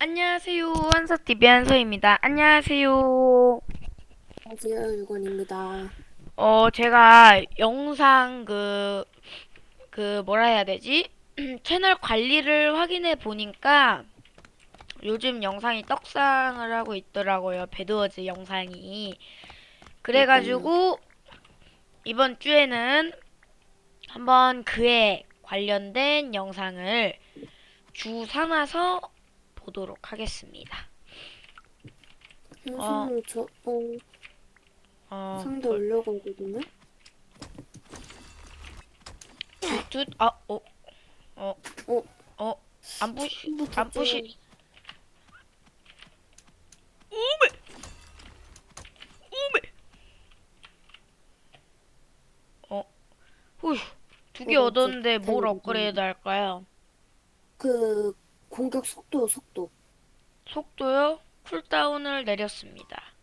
안녕하세요. 한서TV 한서입니다. 안녕하세요. 안녕하세요, 유건입니다. 어, 제가 영상 그, 그, 뭐라 해야 되지? 채널 관리를 확인해 보니까 요즘 영상이 떡상을 하고 있더라고요. 배드워즈 영상이. 그래가지고 이번 주에는 한번 그에 관련된 영상을 주 삼아서 보도록 하겠습니다. 선생님, 저, 어, 어, 상대 올려고 하거든요? 두, 아, 어, 어, 어? 어, 안 부시, 안 부시. 좀- 오메, 오메. 어, 후, 두개 어, 얻었는데 저뭘 달리기 업그레이드 할까요? 그, 공격 속도, 속도. 속도요? 쿨다운을 내렸습니다.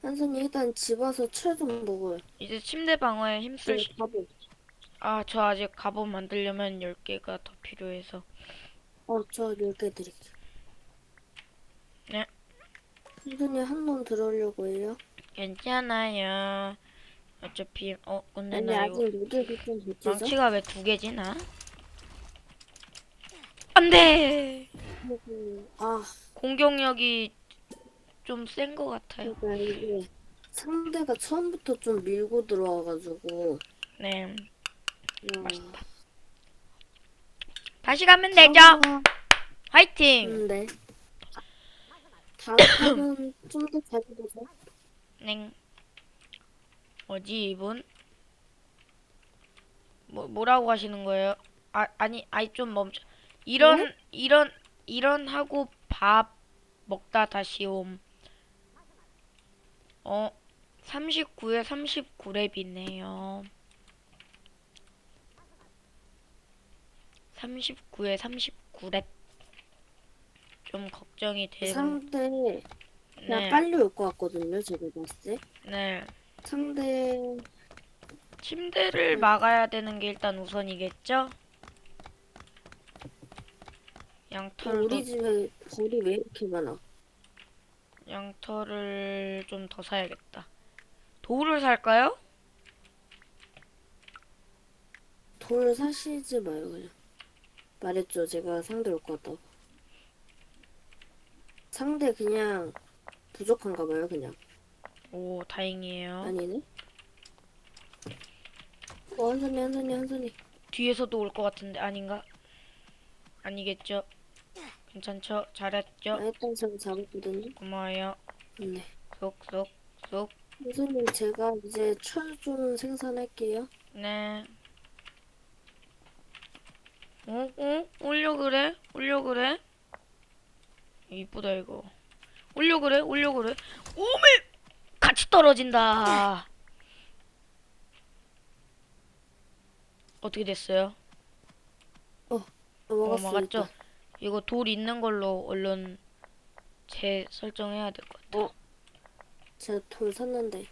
선생님, 일단 집 와서 철 좀 먹어요. 이제 침대 방어에 네, 힘쓸 시... 가보. 아, 저 아직 갑옷 만들려면 10개가 더 필요해서. 어, 저 10개 드릴게요. 네. 선생님, 한놈 들어오려고 해요? 괜찮아요. 어차피, 어, 근데 아니, 나 아직 이거 모델이 좀 못해서. 망치가 왜 두 개지, 나? 안 돼! 아, 공격력이 좀 센 것 같아요. 그러니까 이게 상대가 처음부터 좀 밀고 들어와가지고. 네, 음, 맛있다. 다시 가면 되죠? 화이팅! 음, 네. 다음 판은 좀더잘 보죠. 네. 뭐지, 이분? 뭐, 뭐라고 하시는 거예요? 아, 아니, 아니, 좀 멈춰. 이런, 네? 이런, 이런 하고 밥 먹다 다시 옴. 어, 39에 39랩이네요. 39에 39랩. 좀 걱정이 되는. 상대 그냥 네, 빨리 올 것 같거든요. 제가 봤을 때. 네. 상대 침대를 음. 막아야 되는 게 일단 우선이겠죠? 어, 양털도 우리 집에 벌이 왜 이렇게 많아? 양털을 좀 더 사야겠다. 돌을 살까요? 돌 사시지 마요 그냥. 말했죠. 제가 상대 올 것 같다고. 상대 그냥 부족한가 봐요. 그냥. 오, 다행이에요. 아니네. 어, 한선이 한선이 한선이. 뒤에서도 올 것 같은데 아닌가? 아니겠죠? 괜찮죠? 잘했죠? 아, 일단 제가 잡았거든요. 고마워요. 네. 쏙쏙 쏙. 선생님 제가 이제 철 좀 생산할게요. 네. 어? 어? 올려 그래? 올려 그래? 이쁘다 이거. 올려 그래? 올려 그래? 오메! 같이 떨어진다. 어떻게 됐어요? 넘어갔어. 막았죠? 이거 돌 있는 걸로 얼른 재설정해야 될 것 같아. 제가 돌 샀는데.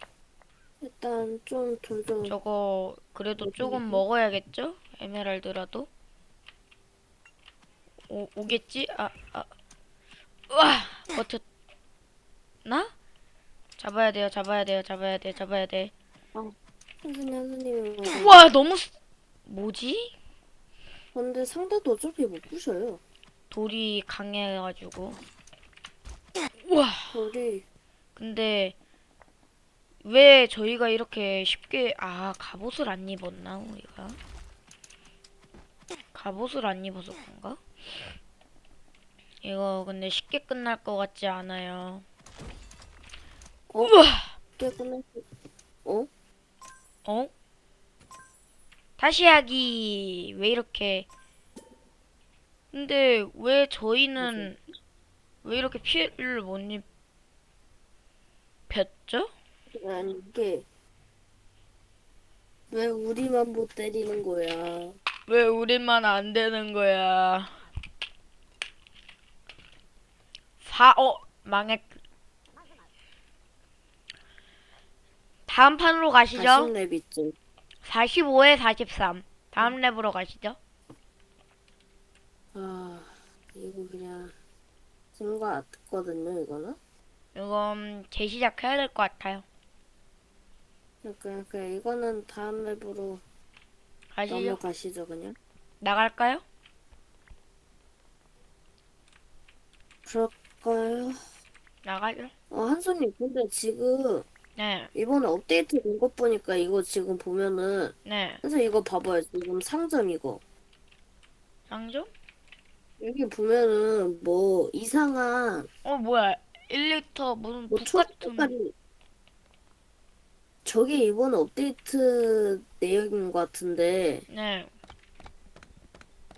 일단 좀 돌 좀. 저거 그래도 조금? 먹어야겠죠? 에메랄드라도. 오, 오겠지? 아, 아. 우와! 버텼나? 잡아야 돼요, 잡아야 돼요, 잡아야 돼, 잡아야 돼. 선생님 선생님. 우와, 너무, 스- 뭐지? 근데 상대도 어차피 못 부셔요. 돌이 강해가지고. 우와! 돌이 근데, 왜 저희가 이렇게 쉽게, 아, 갑옷을 안 입었나, 우리가? 갑옷을 안 입어서 그런가? 이거 근데 쉽게 끝날 것 같지 않아요. 어? 우와! 꽤 끝났어. 어? 어? 다시 하기 왜 이렇게 근데 왜 저희는 왜 이렇게 피해를 못 입혔죠? 아니 이게 왜 우리만 못 때리는 거야? 왜 우리만 안 되는 거야? 사, 어, 망했. 다음 판으로 가시죠. 40렙 있죠. 45에 43. 다음 랩으로 가시죠. 아 이거 그냥 것 같거든요, 이거는. 이건 재시작해야 될 것 같아요. 그러니까, 그러니까 이거는 다음 맵으로 가시죠. 넘어가시죠, 그냥. 나갈까요? 그럴까요? 나가죠. 어, 한손님, 근데 지금 네, 이번에 업데이트 된 것 보니까 이거 지금 보면은 네. 그래서 이거 봐봐요. 지금 상점 이거. 상점? 여기 보면은 뭐 이상한 어 뭐야? 1리터 무슨 뭐 북 같은. 초록색깔이 저게 이번에 업데이트 내용인 것 같은데 네,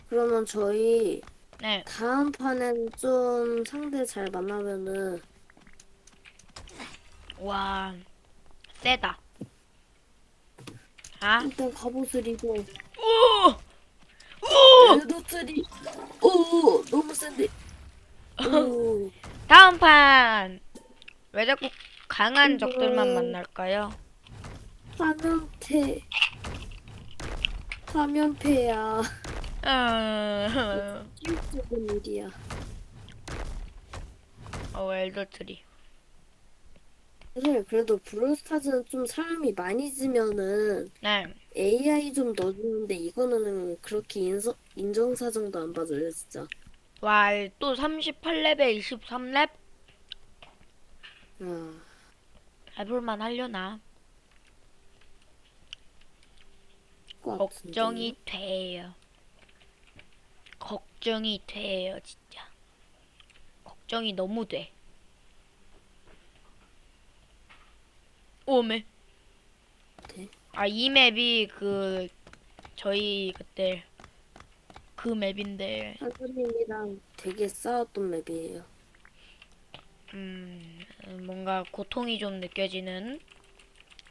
그러면 저희 네. 다음 판엔 좀 상대 잘 만나면은 와, 세다. 아, 일단 갑옷을 입어 오, 오. 에도트리 오 너무 센데 오 다음 판. 왜 자꾸 강한 음. 적들만 만날까요? 화면패 화면패야 음, 실적인 일이야 어, 엘더트리. 사실 그래도 브롤스타즈는 좀 사람이 많이 지면은 네, AI 좀 넣어주는데 이거는 그렇게 인서, 인정사정도 안 받아요 진짜 와, 또 38레벨, 23렙 아, 해볼만 하려나? 것 걱정이 돼요. 걱정이 돼요, 진짜. 걱정이 너무 돼. 오메. 네. 아, 이 맵이 그 저희 그때 그 맵인데 하늘님이랑 되게 싸웠던 맵이에요 음, 뭔가 고통이 좀 느껴지는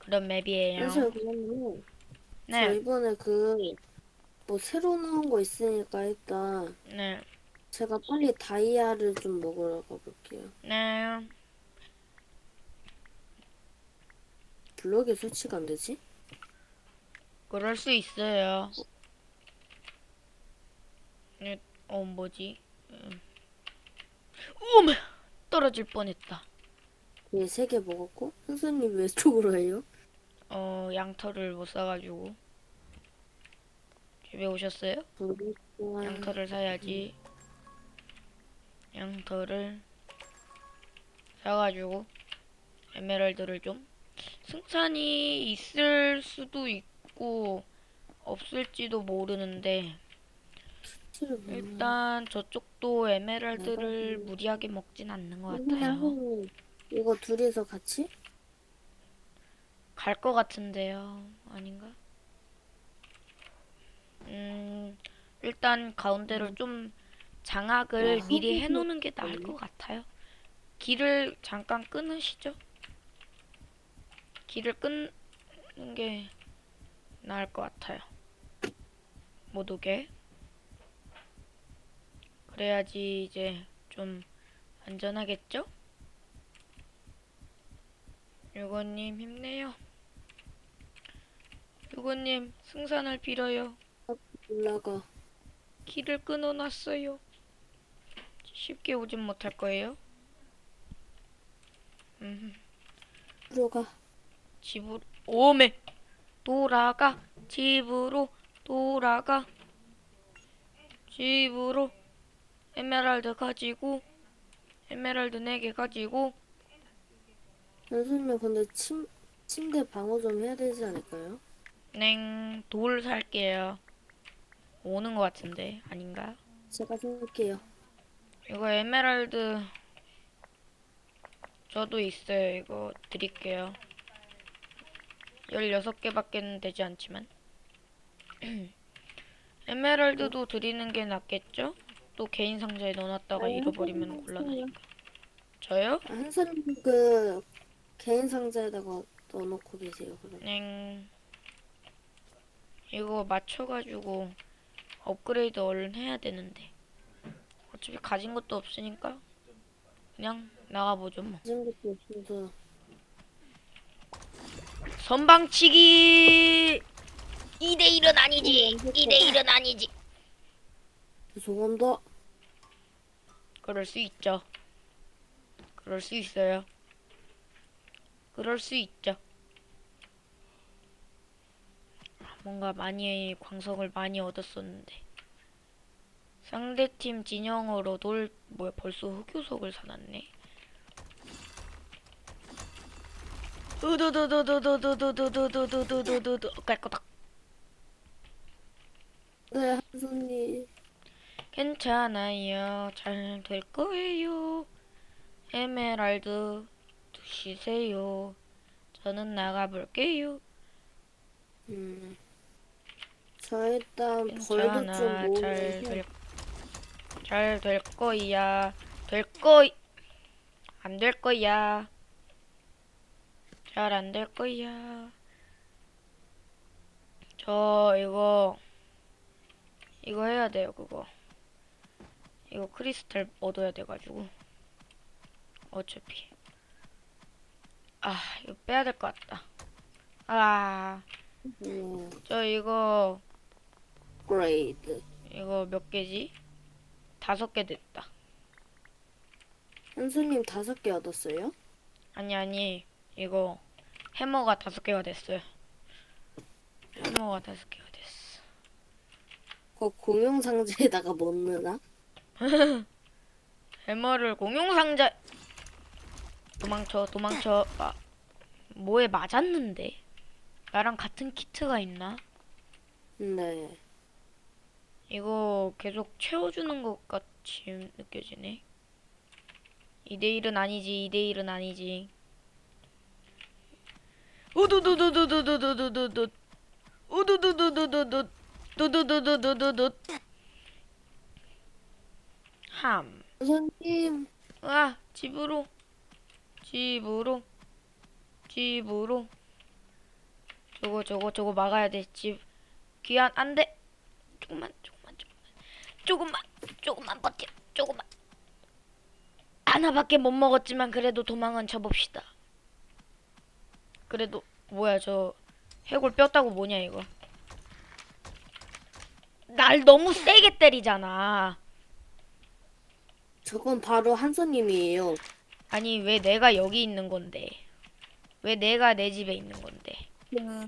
그런 맵이에요. 그래서 그러면 저 네, 이번에 그 뭐 새로 나온 거 있으니까 일단 네, 제가 빨리 다이아를 좀 먹으러 가볼게요 네. 블럭에 설치가 안 되지? 그럴 수 있어요. 네, 어 뭐지? 음. 오메 떨어질 뻔했다. 예, 세개 먹었고 선생님 왜 쪽으로 해요? 어 양털을 못 사가지고 집에 오셨어요? 와, 양털을 사야지. 양털을 사가지고 에메랄드를 좀 승산이 있을 수도 있고 없을지도 모르는데 일단 저쪽도 에메랄드를 무리하게 먹진 않는 것 같아요. 선생님, 이거 둘이서 같이? 갈 것 같은데요. 아닌가? 음, 일단 가운데를 좀 장악을 아, 미리 해놓는 게 나을 것 같아요. 길을 잠깐 끊으시죠. 길을 끊는 게 나을 것 같아요. 못 오게. 그래야지 이제 좀 안전하겠죠? 유건님 힘내요. 유건님 승산을 빌어요. 올라가. 길을 끊어놨어요. 쉽게 오진 못할 거예요. 음, 들어가. 집으로 오메 돌아가 집으로 돌아가 집으로 에메랄드 가지고 에메랄드 4개 가지고 선생님, 근데 침, 침대 방어 좀 해야 되지 않을까요? 냉 돌 살게요. 오는 것 같은데 아닌가? 제가 살게요. 이거 에메랄드 저도 있어요. 이거 드릴게요. 16개밖에는 되지 않지만 에메랄드도 드리는 게 낫겠죠? 또 개인 상자에 넣어놨다가 아니, 잃어버리면 곤란하니까 저요? 아, 한선님 그 개인 상자에다가 넣어놓고 계세요. 냉 이거 맞춰가지고 업그레이드 얼른 해야 되는데 어차피 가진 것도 없으니까 그냥 나가보죠 뭐 가진 것도 없어서 선방치기 2대1은 아니지 2대1은 아니지 죄송합니다. 그럴 수 있죠 그럴 수 있어요. 그럴 수 있죠. 뭔가 많이 광석을 많이 얻었었는데 상대팀 진영으로 돌 뭐야 벌써 흑요석을 사놨네. 으드드드드드드드드드드드드드드 깔거닥 네, 한손님. 괜찮아요 잘 될 거예요 에메랄드 두시세요 저는 나가볼게요 음. 저 일단 괜찮아 모으면서 잘될 잘 될 거야 될 거이 안될 거야 잘 안 될 거야 저 이거 이거 해야 돼요 그거 이거 크리스탈 얻어야 돼가지고 어차피 아 이거 빼야 될 것 같다 아 음, 저 이거 그레이드. 이거 몇 개지? 다섯 개 됐다. 한손님 다섯 개 얻었어요? 아니 아니 이거 해머가 다섯 개가 됐어요. 해머가 다섯 개가 됐어. 그거 공용 상자에다가 못 넣나? 해머를 공용 상자 도망쳐 도망쳐 아 뭐에 맞았는데 나랑 같은 키트가 있나? 네. 이거 계속 채워주는 것 같이 느껴지네. 2대1은 아니지, 2대1은 아니지. 우두두두두두두두두두. 우두두두두두두. 두두두두두두두. 함. 한손님. 아, 집으로. 집으로. 집으로. 저거, 저거, 저거 막아야 돼. 집. 귀한, 안 돼. 조금만, 조금만, 조금만. 조금만, 조금만 버텨. 조금만. 하나밖에 못 먹었지만 그래도 도망은 쳐봅시다. 그래도 뭐야 저 해골 뼈다고 뭐냐 이거. 날 너무 세게 때리잖아. 저건 바로 한손님이에요. 아니 왜 내가 여기 있는 건데? 왜 내가 내 집에 있는 건데?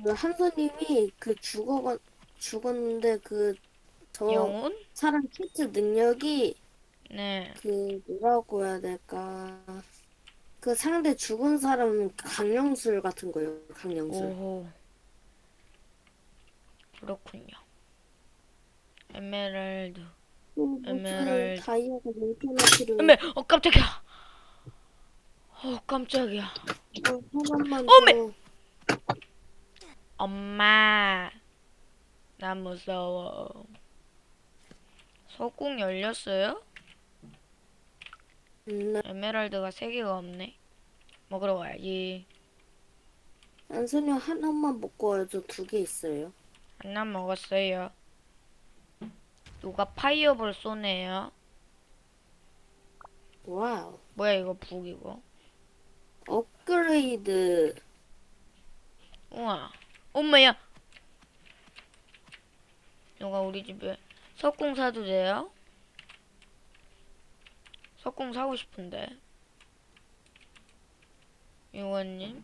그 한손님이 그 죽어 죽었는데 그 저 영혼? 사람 키트 능력이 네. 그 뭐라고 해야 될까? 그 상대 죽은 사람 강령술 같은 거요. 강령술. 오호. 그렇군요. 에메랄드. 음, 에메랄드. 무슨 다이아가 6개나 필요해. 에메, 어 깜짝이야. 어 깜짝이야. 어, 하나만 어메! 더. 엄마. 나 무서워. 석궁 열렸어요? 음, 네. 에메랄드가 세 개가 없네. 먹으러 가야지. 한손님 하나만 먹고 와요. 저 두 개 있어요. 하나 먹었어요. 누가 파이어볼 쏘네요. 와우. 뭐야 이거 북 이거. 업그레이드. 우와. 엄마야. 누가 우리 집에 석궁 사도 돼요? 석궁 사고 싶은데. 유원님.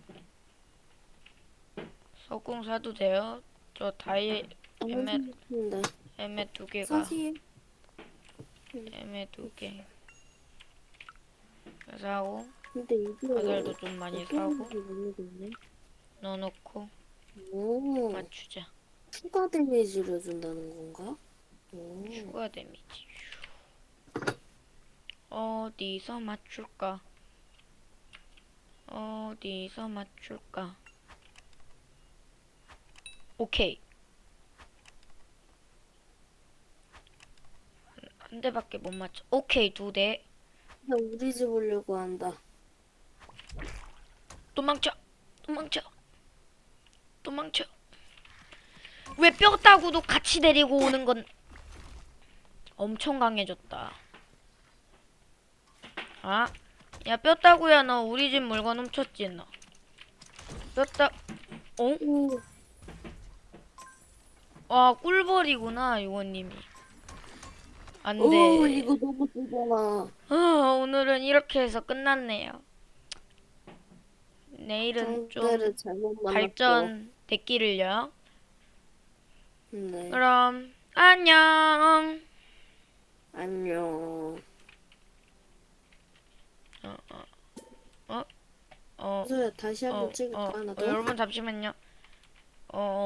석궁 사도 돼요? 저 다이 에메 네. 에메 두 개가 사실 에메 두 개. 사고 근데 과자도 좀 많이 사고 모르겠네. 넣어놓고 오, 맞추자. 추가 데미지를 준다는 건가? 오, 추가 데미지. 어디서 맞출까? 어디서 맞출까? 오케이. 한 대밖에 못 맞춰. 오케이, 두 대. 나 우리 집 오려고 한다. 도망쳐. 도망쳐. 도망쳐. 왜 뼈 따구도 같이 데리고 오는 건 엄청 강해졌다. 아, 야 뼈 따구야 너 우리 집 물건 훔쳤지 너. 뼈 따, 어? 오, 와 꿀벌이구나 유원님이. 안 돼. 오, 이거 너무 세잖아. 어, 오늘은 이렇게 해서 끝났네요. 내일은 좀 상대를 잘못 만났고. 발전 됐기를요. 네. 그럼 안녕. 안녕. 어, 소야 다시 한번 어, 찍을까 어, 하나 어, 더? 여러분 잠시만요. 어,